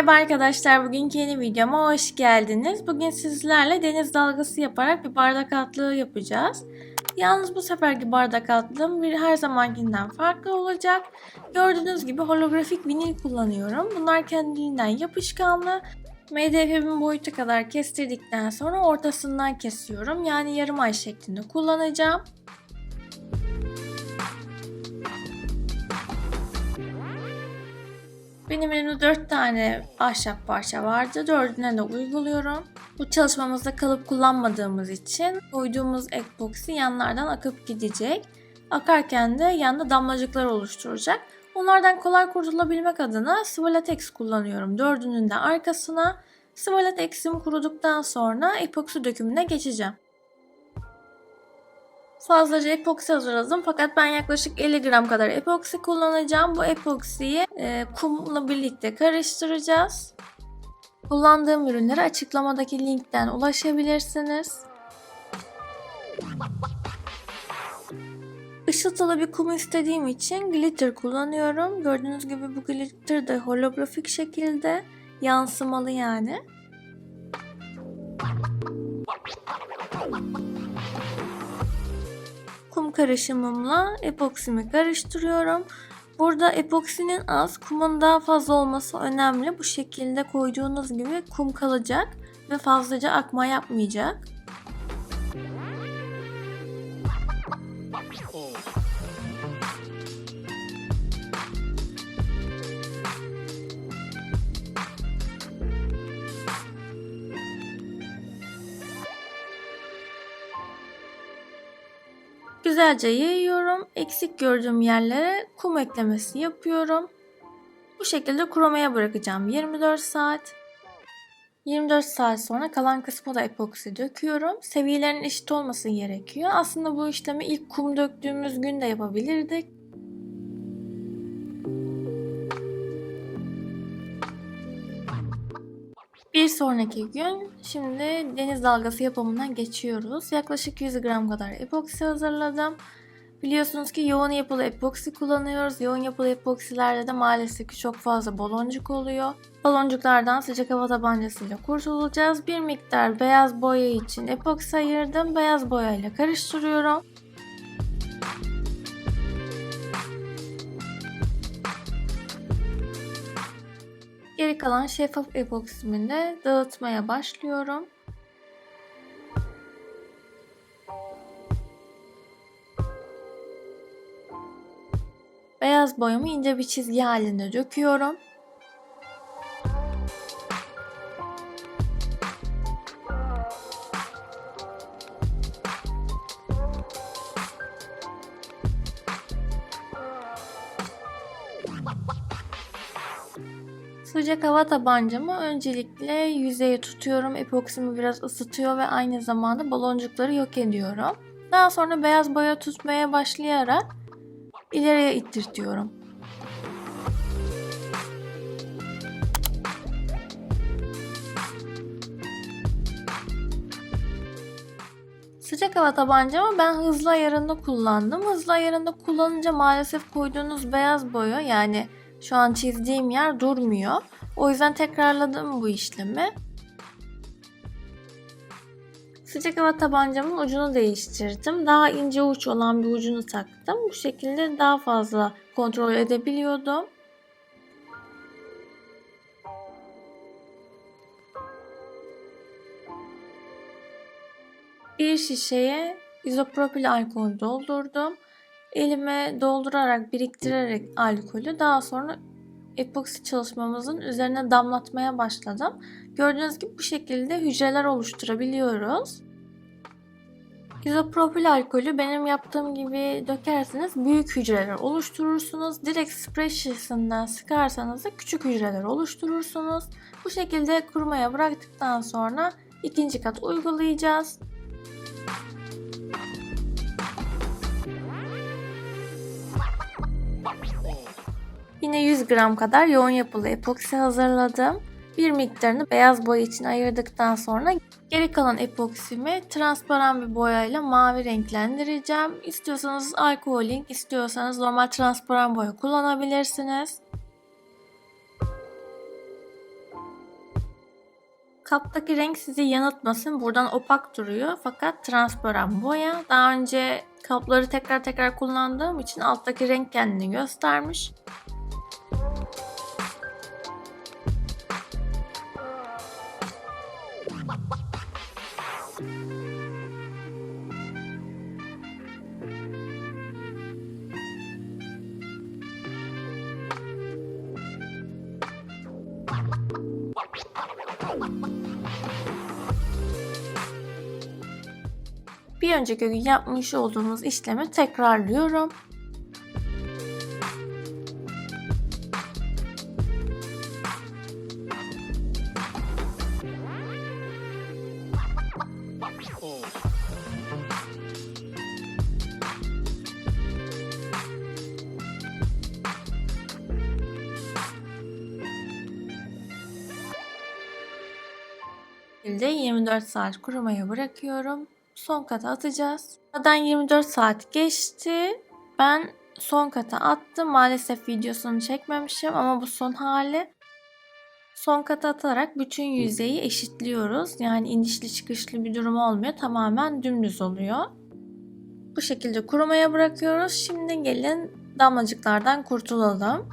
Merhaba arkadaşlar, bugünkü yeni videoma hoş geldiniz. Bugün sizlerle deniz dalgası yaparak bir bardak altlığı yapacağız. Yalnız bu seferki bardak altlığım bir her zamankinden farklı olacak. Gördüğünüz gibi holografik vinil kullanıyorum. Bunlar kendiliğinden yapışkanlı. MDF'min boyutu kadar kestirdikten sonra ortasından kesiyorum. Yani yarım ay şeklinde kullanacağım. Benim elimde 4 tane ahşap parça vardı. Dördüne de uyguluyorum. Bu çalışmamızda kalıp kullanmadığımız için koyduğumuz epoksi yanlardan akıp gidecek. Akarken de yanda damlacıklar oluşturacak. Onlardan kolay kurtulabilmek adına sıvı lateks kullanıyorum. Dördünün de arkasına sıvı lateksim kuruduktan sonra epoksi dökümüne geçeceğim. Fazlaca epoksi hazırladım fakat ben yaklaşık 50 gram kadar epoksi kullanacağım. Bu epoksiyi e, kumla birlikte karıştıracağız. Kullandığım ürünlere açıklamadaki linkten ulaşabilirsiniz. Işıltılı bir kum istediğim için glitter kullanıyorum. Gördüğünüz gibi bu glitter de holografik şekilde yansımalı yani. Karışımımla epoksimi karıştırıyorum. Burada epoksinin az, kumun daha fazla olması önemli. Bu şekilde koyduğunuz gibi kum kalacak ve fazlaca akma yapmayacak. Güzelce yayıyorum. Eksik gördüğüm yerlere kum eklemesi yapıyorum. Bu şekilde kurumaya bırakacağım 24 saat. 24 saat sonra kalan kısmı da epoksi döküyorum. Seviyelerin eşit olması gerekiyor. Aslında bu işlemi ilk kum döktüğümüz gün de yapabilirdik. Sonraki gün şimdi deniz dalgası yapımından geçiyoruz. Yaklaşık 100 gram kadar epoksi hazırladım. Biliyorsunuz ki yoğun yapılı epoksi kullanıyoruz. Yoğun yapılı epoksilerde de maalesef ki çok fazla baloncuk oluyor. Baloncuklardan sıcak hava tabancasıyla kurtulacağız. Bir miktar beyaz boya için epoksi ayırdım. Beyaz boyayla karıştırıyorum. Kalan şeffaf epoksimi de dağıtmaya başlıyorum. Beyaz boyamı ince bir çizgi halinde döküyorum. Sıcak hava tabancamı öncelikle yüzeye tutuyorum. Epoksimi biraz ısıtıyor ve aynı zamanda baloncukları yok ediyorum. Daha sonra beyaz boya tutmaya başlayarak ileriye ittirtiyorum. Sıcak hava tabancamı ben hızlı ayarında kullandım. Hızlı ayarında kullanınca maalesef koyduğunuz beyaz boya yani şu an çizdiğim yer durmuyor. O yüzden tekrarladım bu işlemi. Sıcak hava tabancamın ucunu değiştirdim. Daha ince uç olan bir ucunu taktım. Bu şekilde daha fazla kontrol edebiliyordum. Bir şişeye izopropil alkol doldurdum. Elime doldurarak, biriktirerek alkolü daha sonra epoksi çalışmamızın üzerine damlatmaya başladım. Gördüğünüz gibi bu şekilde hücreler oluşturabiliyoruz. İzopropil alkolü benim yaptığım gibi dökerseniz büyük hücreler oluşturursunuz. Direkt sprey şişesinden sıkarsanız da küçük hücreler oluşturursunuz. Bu şekilde kurumaya bıraktıktan sonra ikinci kat uygulayacağız. Yine 100 gram kadar yoğun yapılı epoksi hazırladım. Bir miktarını beyaz boya için ayırdıktan sonra geri kalan epoksimi transparan bir boyayla mavi renklendireceğim. İstiyorsanız alkoholik, istiyorsanız normal transparan boya kullanabilirsiniz. Kaptaki renk sizi yanıltmasın. Buradan opak duruyor fakat transparan boya. Daha önce kapları tekrar tekrar kullandığım için alttaki renk kendini göstermiş. Bir önceki gün yapmış olduğumuz işlemi tekrarlıyorum. şekilde 24 saat kurumaya bırakıyorum. Son kata atacağız. Aradan 24 saat geçti. Ben son kata attım. Maalesef videosunu çekmemişim ama bu son hali. Son kata atarak bütün yüzeyi eşitliyoruz. Yani inişli çıkışlı bir durum olmuyor. Tamamen dümdüz oluyor. Bu şekilde kurumaya bırakıyoruz. Şimdi gelin damlacıklardan kurtulalım.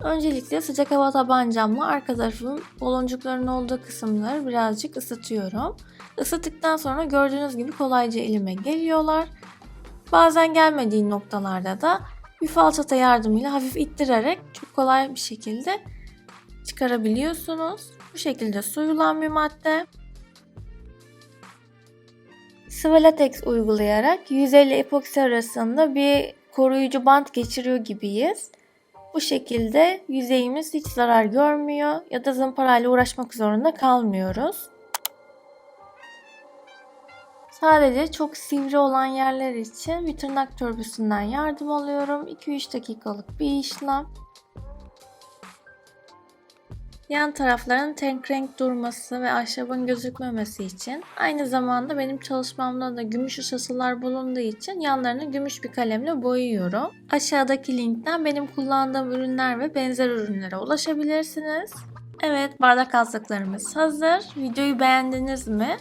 Öncelikle sıcak hava tabancamla arka tarafın baloncukların olduğu kısımları birazcık ısıtıyorum. Isıttıktan sonra gördüğünüz gibi kolayca elime geliyorlar. Bazen gelmediği noktalarda da bir falçata yardımıyla hafif ittirerek çok kolay bir şekilde çıkarabiliyorsunuz. Bu şekilde suyulan bir madde. Sıvı lateks uygulayarak yüzeyle epoksi arasında bir koruyucu bant geçiriyor gibiyiz. Bu şekilde yüzeyimiz hiç zarar görmüyor ya da zımparayla uğraşmak zorunda kalmıyoruz. Sadece çok sivri olan yerler için bir tırnak törbüsünden yardım alıyorum. 2-3 dakikalık bir işlem. Yan tarafların tenk renk durması ve ahşabın gözükmemesi için aynı zamanda benim çalışmamda da gümüş ışıltılar bulunduğu için yanlarını gümüş bir kalemle boyuyorum. Aşağıdaki linkten benim kullandığım ürünler ve benzer ürünlere ulaşabilirsiniz. Evet bardak altlıklarımız hazır. Videoyu beğendiniz mi?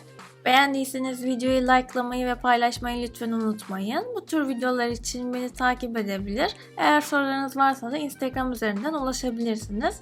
Beğendiyseniz videoyu likelamayı ve paylaşmayı lütfen unutmayın. Bu tür videolar için beni takip edebilir. Eğer sorularınız varsa da Instagram üzerinden ulaşabilirsiniz.